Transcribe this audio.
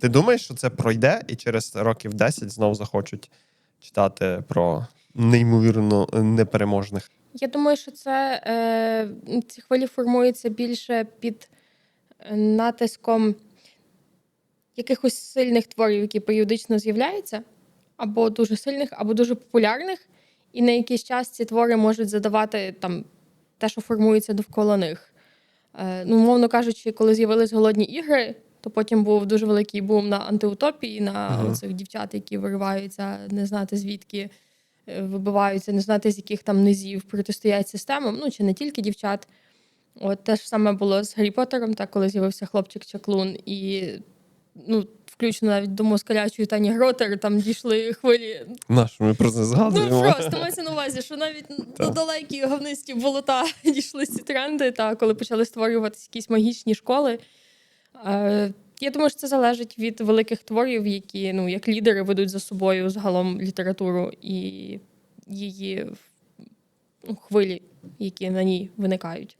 Ти думаєш, що це пройде, і через років 10 знову захочуть читати про неймовірно непереможних? Я думаю, що це е, ці хвилі формуються більше під е, натиском якихось сильних творів, які періодично з'являються, або дуже сильних, або дуже популярних, і на якийсь час ці твори можуть задавати там те, що формується довкола них. Е, ну, мовно кажучи, коли з'явились голодні ігри, то потім був дуже великий бум на антиутопії, на Мгм. цих дівчат, які вириваються, не знати звідки е, вибиваються, не знати, з яких там низів протистоять системам. Ну чи не тільки дівчат. От те ж саме було з Гаррі Поттером, так коли з'явився хлопчик Чаклун, і ну, включно навіть до москалячої Тані Гротер, там дійшли хвилі. Наш, ми про це Ну просто мається на увазі, що навіть до далекі говнисті болота дійшли ці тренди, та коли почали створюватися якісь магічні школи. Е, я думаю, що це залежить від великих творів, які ну, як лідери ведуть за собою загалом літературу і її ну, хвилі, які на ній виникають.